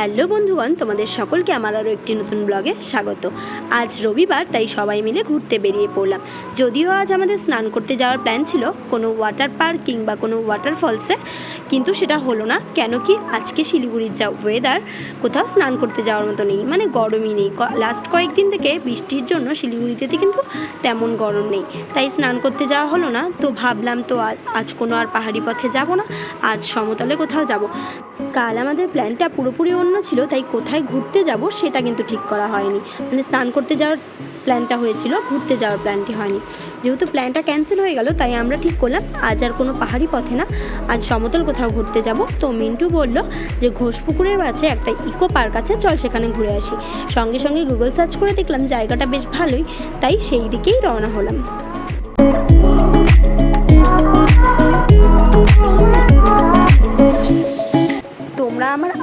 Hello বন্ধুগণ, তোমাদের সকলকে আমার আরও একটি নতুন ব্লগে স্বাগত। আজ রবিবার, তাই সবাই মিলে ঘুরতে বেরিয়ে পড়লাম। যদিও আজ আমাদের স্নান করতে যাওয়ার প্ল্যান ছিল কোনো ওয়াটার পার্ক কিংবা কোনো ওয়াটারফলসে, কিন্তু সেটা হলো না, কেন কি আজকে শিলিগুড়ির যা ওয়েদার কোথাও স্নান করতে যাওয়ার মতো নেই মানে গরমই নেই। লাস্ট কয়েকদিন থেকে বৃষ্টির জন্য শিলিগুড়িতে কিন্তু তেমন গরম নেই, তাই স্নান করতে যাওয়া হলো না। তো ভাবলাম তো আজ কোনো আর পাহাড়ি পথে যাব না, আজ সমতলে কোথাও যাব। কাল আমাদের প্ল্যানটা পুরোপুরি অন্য ছিল, তাই কোথায় ঘুরতে যাব সেটা কিন্তু ঠিক করা হয়নি। মানে স্নান করতে যাওয়ার প্ল্যানটা হয়েছিল, ঘুরতে যাওয়ার প্ল্যানটি হয়নি। যেহেতু প্ল্যানটা ক্যান্সেল হয়ে গেল, তাই আমরা ঠিক করলাম, আজ আর কোনো পাহাড়ি পথে না, আজ সমতল কোথাও ঘুরতে যাব। তো মিন্টু বলল যে ঘোষপুকুরের কাছে একটা ইকো পার্ক আছে, চল সেখানে ঘুরে আসি। সঙ্গে সঙ্গে গুগল সার্চ করে দেখলাম, জায়গাটা বেশ ভালোই, তাই সেই দিকেই রওনা হলাম।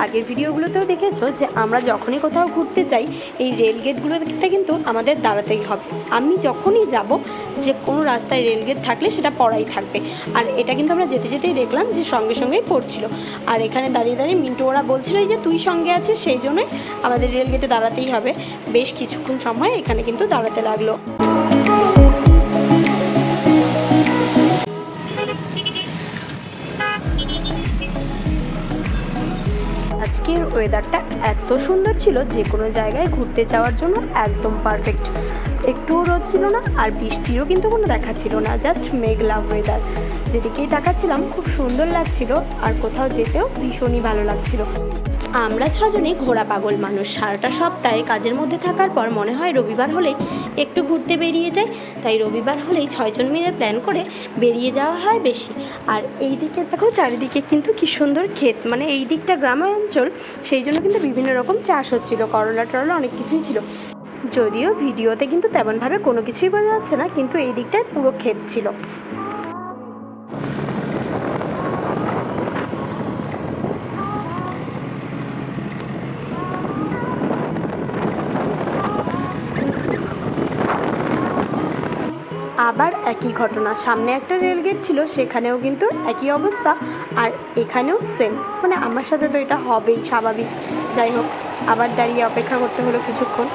আগের ভিডিওগুলোতেও দেখেছ যে আমরা যখনই কোথাও ঘুরতে যাই, এই রেলগেটগুলোতে কিন্তু আমাদের দাঁড়াতেই হবে। আমি যখনই যাব, যে কোনো রাস্তায় রেলগেট থাকলে সেটা পড়াই থাকবে। আর এটা কিন্তু আমরা যেতে যেতেই দেখলাম যে সঙ্গে সঙ্গেই পড়ছিল। আর এখানে দাঁড়িয়ে দাঁড়িয়ে মিন্টু ওরা বলছিল যে তুই সঙ্গে আছিস, সেই জন্যই আমাদের রেলগেটে দাঁড়াতেই হবে। বেশ কিছুক্ষণ সময় এখানে কিন্তু দাঁড়াতে লাগল। ওয়েদারটা এত সুন্দর ছিল যে কোনো জায়গায় ঘুরতে যাওয়ার জন্য একদম পারফেক্ট একটুও রোদ ছিল না আর বৃষ্টিরও কিন্তু কোনো দেখা ছিল না জাস্ট মেঘলা ওয়েদার যেদিকেই তাকাচ্ছিলাম, খুব সুন্দর লাগছিল আর কোথাও যেতেও ভীষণই ভালো লাগছিল। আমরা ছজনে ঘোরা পাগল মানুষ। সারাটা সপ্তাহে কাজের মধ্যে থাকার পর মনে হয় রবিবার হলেই একটু ঘুরতে বেরিয়ে যায় তাই রবিবার হলেই ছয়জন মিলে প্ল্যান করে বেরিয়ে যাওয়া হয় বেশি। আর এই দিকে দেখো চারিদিকে কিন্তু কি সুন্দর ক্ষেত। মানে এই দিকটা গ্রামাঞ্চল, সেই জন্য কিন্তু বিভিন্ন রকম চাষ হচ্ছিল, করলা টরলা অনেক কিছুই ছিল। যদিও ভিডিওতে কিন্তু তেমনভাবে কোনো কিছুই বোঝা যাচ্ছে না, কিন্তু এই দিকটায় পুরো ক্ষেত ছিল আবার একই ঘটনা। সামনে একটা রেলগেট ছিল, সেখানেও কিন্তু একই অবস্থা, আর এখানেও সেম মানে আমার সাথে তো এটা হবেই স্বাভাবিক। যাই হোক, আবার দাঁড়িয়ে অপেক্ষা করতে হলো কিছুক্ষণ।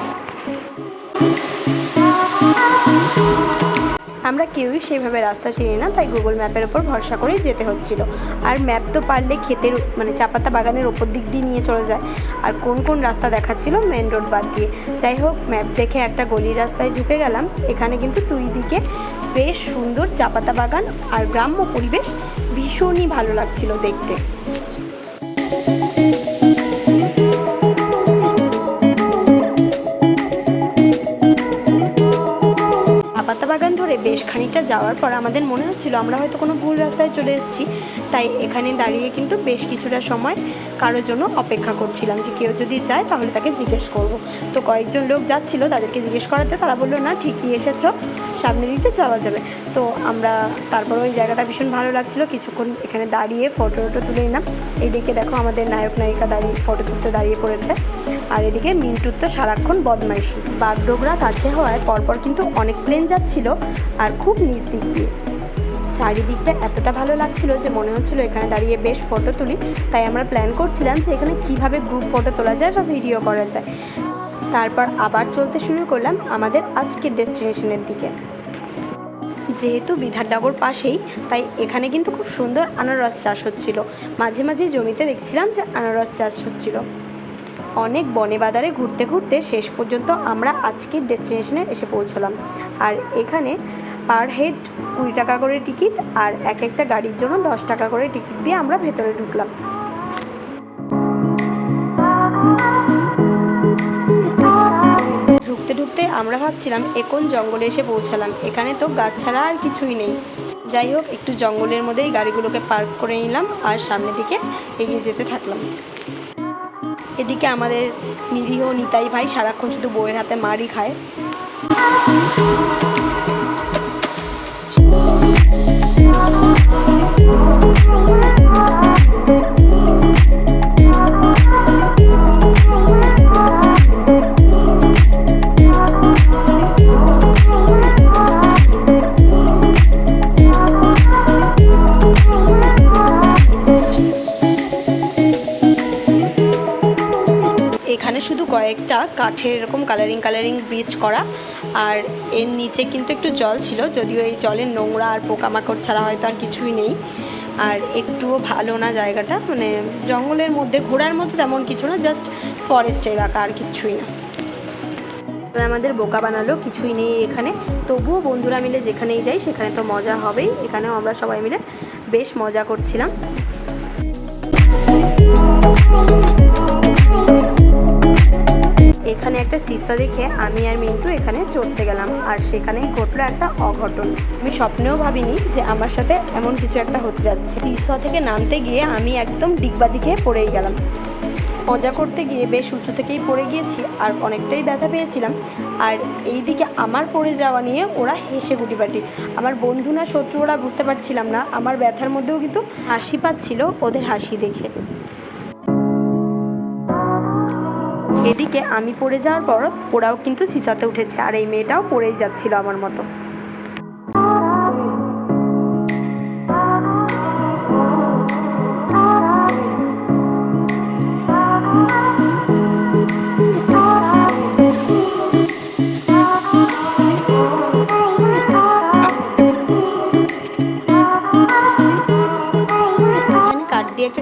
আমরা কেউই সেভাবে রাস্তা চিনি না, তাই গুগল ম্যাপের ওপর ভরসা করেই যেতে হচ্ছিল। আর ম্যাপ তো পারলে ক্ষেতের মানে চাপাতা বাগানের ওপর দিক দিয়ে নিয়ে চলে যায়। আর কোন কোন রাস্তা দেখাচ্ছিল মেন রোড বাদ দিয়ে। যাই হোক ম্যাপ দেখে একটা গলির রাস্তায় ঢুকে গেলাম। এখানে কিন্তু দুই দিকে বেশ সুন্দর চাপাতা বাগান আর গ্রাম্য পরিবেশ ভীষণই ভালো লাগছিল দেখতে। বেশ খানিকটা যাওয়ার পর আমাদের মনে হচ্ছিল আমরা হয়তো কোনো ভুল রাস্তায় চলে এসেছি। তাই এখানে দাঁড়িয়ে কিন্তু বেশ কিছুটা সময় কারোর জন্য অপেক্ষা করছিলাম যে কেউ যদি যায় তাহলে তাকে জিজ্ঞেস করব। তো কয়েকজন লোক যাচ্ছিল তাদেরকে জিজ্ঞেস করাতে, তারা বলল, না, ঠিকই এসেছ, সামনে দিতে যাওয়া যাবে। তো আমরা তারপর ওই জায়গাটা ভীষণ ভালো লাগছিল। কিছুক্ষণ এখানে দাঁড়িয়ে ফটো টটো তুলে নিলাম। এইদিকে দেখো আমাদের নায়ক, নায়িকা দাঁড়িয়ে ফটো তুলতে দাঁড়িয়ে পড়েছে। আর এদিকে মিন্টুর তো সারাক্ষণ বদমাইশি। বাগডোগরা কাছে হওয়ায় পরপর কিন্তু অনেক প্লেন যাচ্ছিল আর খুব নিচ দিক দিয়ে। চারিদিকটা এতটা ভালো লাগছিল যে মনে হচ্ছিল এখানে দাঁড়িয়ে বেশ ফটো তুলি। তাই আমরা প্ল্যান করছিলাম যে এখানে কীভাবে গ্রুপ ফটো তোলা যায় বা ভিডিও করা যায়। তারপর আবার চলতে শুরু করলাম আমাদের আজকের ডেস্টিনেশনের দিকে। যেহেতু বিধারডাবর পাশেই, তাই এখানে কিন্তু খুব সুন্দর আনারস চাষ হচ্ছিল। মাঝে মাঝে জমিতে দেখছিলাম যে আনারস চাষ হচ্ছিল। অনেক বনে বাদারে ঘুরতে ঘুরতে শেষ পর্যন্ত আমরা আজকের ডেস্টিনেশনে এসে পৌঁছলাম। আর এখানে পার হেড কুড়ি টাকা করে টিকিট আর এক একটা গাড়ির জন্য দশ টাকা করে টিকিট দিয়ে আমরা ভেতরে ঢুকলাম। ঢুকতে ঢুকতে আমরা ভাবছিলাম এখন জঙ্গলে এসে পৌঁছালাম। এখানে তো গাছ ছাড়া আর কিছুই নেই। যাই হোক, একটু জঙ্গলের মধ্যেই গাড়িগুলোকে পার্ক করে নিলাম আর সামনের দিকে এগিয়ে যেতে থাকলাম। এদিকে আমাদের নিরীহ নিতাই ভাই সারাক্ষণ শুধু বউয়ের হাতে মারই খায় Thank you. কাঠের এরকম কালারিং কালারিং ব্রিজ করা। আর এর নিচে কিন্তু একটু জল ছিল, যদিও এই জলের নোংরা আর পোকামাকড় ছাড়া হয়তো আর কিছুই নেই। আর একটুও ভালো না জায়গাটা মানে জঙ্গলের মধ্যে ঘোরার মতো তেমন কিছু না জাস্ট ফরেস্ট এলাকা আর কিছুই না। আমাদের বোকা বানালো, কিছুই নেই এখানে। তবুও বন্ধুরা মিলে যেখানেই যাই, সেখানে তো মজা হবেই। এখানেও আমরা সবাই মিলে বেশ মজা করছিলাম। একটা সিসা দেখে আমি আর মিন্টু এখানে চড়তে গেলাম। আর সেখানেই ঘটলো একটা অঘটন। আমি স্বপ্নেও ভাবিনি যে আমার সাথে এমন কিছু একটা হতে যাচ্ছে। সিসা থেকে নামতে গিয়ে আমি একদম ডিগবাজি খেয়ে পড়েই গেলাম। মজা করতে গিয়ে বেশ উঁচু থেকেই পড়ে গিয়েছি আর অনেকটাই ব্যথা পেয়েছিলাম। আর এই দিকে আমার পড়ে যাওয়া নিয়ে ওরা হেসে গুটিপাটি। আমার বন্ধু না শত্রু ওরা বুঝতে পারছিলাম না। আমার ব্যথার মধ্যেও কিন্তু হাসি পাচ্ছিল ওদের হাসি দেখে। এদিকে আমি পড়ে যাওয়ার পর ওরাও কিন্তু সিসাতে উঠেছে, আর এই মেয়েটাও পড়েই যাচ্ছিল আমার মতো।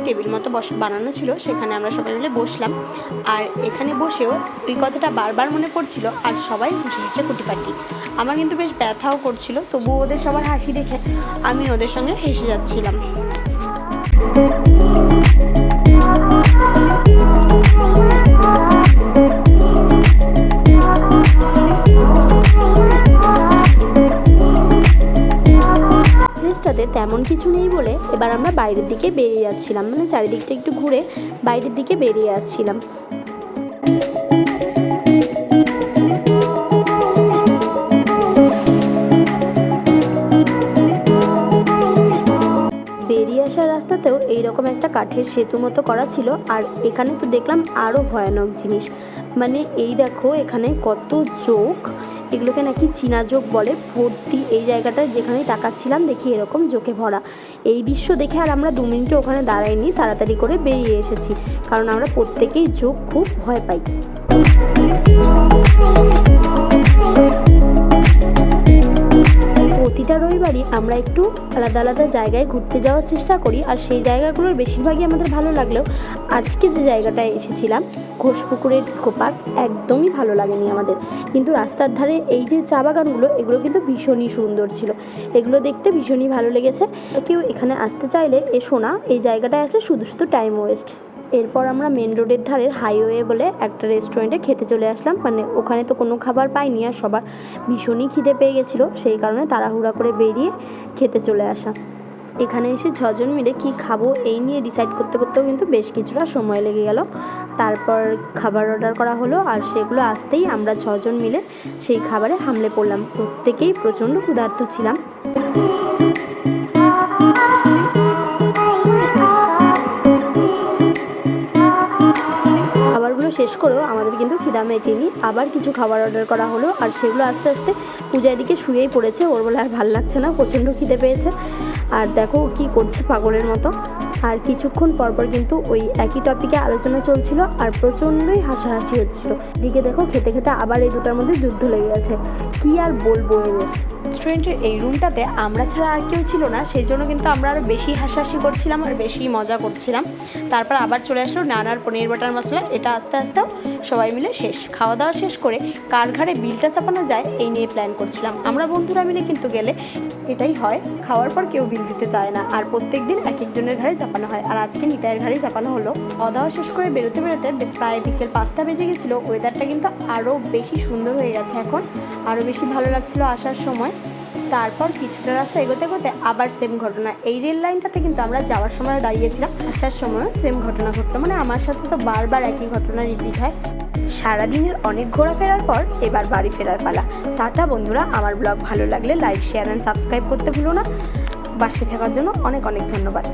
টেবিল মতো বস, বানানো ছিল, সেখানে আমরা সবাই মিলে বসলাম। আর এখানে বসেও ওই কথাটা বারবার মনে পড়ছিল, আর সবাই হেসে হেসে কুটিপাটি। আমার কিন্তু বেশ ব্যথাও করছিল তবু ওদের সবার হাসি দেখে আমি ওদের সঙ্গে হেসে যাচ্ছিলাম। প্লেসটাতে তেমন কিছু নেই বলে এবার আমরা বাইরের দিকে বেরিয়ে যাচ্ছিলাম। মানে চারিদিকটা একটু ঘুরে বাইরের দিকে বেরিয়ে আসছিলাম। বেরিয়ে আসার রাস্তাতেও এইরকম একটা কাঠের সেতু মতো করা ছিল, আর এখানে তো দেখলাম আরও ভয়ানক জিনিস। মানে এই দেখো, এখানে কত চোখ। এগুলোকে নাকি চীনা যোগ বলে ভর্তি। এই জায়গাটা যেখানেই তাকাচ্ছিলাম দেখি এরকম জোকে ভরা। এই দৃশ্য দেখে আর আমরা দু মিনিটে ওখানে দাঁড়াইনি, তাড়াতাড়ি করে বেরিয়ে এসেছি। কারণ আমরা প্রত্যেকেই যোগ খুব ভয় পাই। রবিবারই আমরা একটু আলাদা আলাদা জায়গায় ঘুরতে যাওয়ার চেষ্টা করি, আর সেই জায়গাগুলোর বেশিরভাগই আমাদের ভালো লাগলেও আজকে যে জায়গাটায় এসেছিলাম, ঘোষপুকুরের ইকো পার্ক একদমই ভালো লাগেনি আমাদের। কিন্তু রাস্তার ধারে এই যে চা বাগানগুলো, এগুলো কিন্তু ভীষণই সুন্দর ছিল। এগুলো দেখতে ভীষণই ভালো লেগেছে। কেউ এখানে আসতে চাইলে এসো না, এই জায়গাটায় আসলে শুধু শুধু টাইম ওয়েস্ট এরপর আমরা মেন রোডের ধারের হাইওয়ে বলে একটা রেস্টুরেন্টে খেতে চলে আসলাম। মানে ওখানে তো কোনো খাবার পাইনি আর সবার ভীষণই খিদে পেয়ে গেছিল, সেই কারণে তাড়াহুড়া করে বেরিয়ে খেতে চলে আসা। এখানে এসে ছজন মিলে কি খাব এই নিয়ে ডিসাইড করতে করতেও কিন্তু বেশ কিছুটা সময় লেগে গেল। তারপর খাবার অর্ডার করা হলো আর সেগুলো আসতেই আমরা ছজন মিলে সেই খাবারে হামলে পড়লাম। প্রত্যেকেই প্রচণ্ড ক্ষুধার্ত ছিলাম। শেষ করেও আমাদের কিন্তু খিদা মেটেনি। আবার কিছু খাবার অর্ডার করা হলো আর সেগুলো আস্তে আস্তে পূজার দিকে শুয়েই পড়েছে। ওর বলে আর ভালো লাগছে না, প্রচণ্ড খিদে পেয়েছে। আর দেখো কি করছে পাগলের মতো। আর কিছুক্ষণ পরপর কিন্তু ওই একই টপিকে আলোচনা চলছিল আর প্রচণ্ডই হাসাহাসি হচ্ছিল। দিকে দেখো খেতে খেতে আবার এই দুটার মধ্যে যুদ্ধ লেগে গেছে। কি আর বলব রেস্টুরেন্টের এই রুমটাতে আমরা ছাড়া আর কেউ ছিল না সেই জন্য কিন্তু আমরা আরও বেশি হাসাহাসি করছিলাম আর বেশি মজা করছিলাম। তারপর আবার চলে আসলো নানার পনির বাটার মশলা। এটা আস্তে আস্তে সবাই মিলে শেষ, খাওয়া দাওয়া শেষ করে কার ঘাড়ে বিলটা চাপানো যায় এই নিয়ে প্ল্যান করছিলাম। আমরা বন্ধুরা মিলে কিন্তু গেলে এটাই হয়, খাওয়ার পর কেউ দিতে চায় না। আর প্রত্যেক দিন এক একজনের ঘাড়ে চাপানো হয়। আর আজকে নিতাইয়ের ঘাড়েই চাপানো হলো। খাওয়া দাওয়া শেষ করে বেরোতে বেরোতে প্রায় বিকেল পাঁচটা বেজে গেছিল। ওয়েদারটা কিন্তু আরও বেশি সুন্দর হয়ে গেছে এখন। আরও বেশি ভালো লাগছিল আসার সময়। তারপর কিছুটা রাস্তা এগোতে এগোতে আবার সেম ঘটনা। এই রেল লাইনটাতে কিন্তু আমরা যাওয়ার সময় দাঁড়িয়েছিলাম। আসার সময়ও সেম ঘটনা ঘটতো মানে আমার সাথে তো বারবার একই ঘটনা রিপিট হয়। সারাদিনের অনেক ঘোরাফেরার পর এবার বাড়ি ফেরার পালা। টাটা বন্ধুরা, আমার ব্লগ ভালো লাগলে লাইক শেয়ার অ্যান্ড সাবস্ক্রাইব করতে ভুলো না। বাসে থাকার জন্য অনেক অনেক ধন্যবাদ।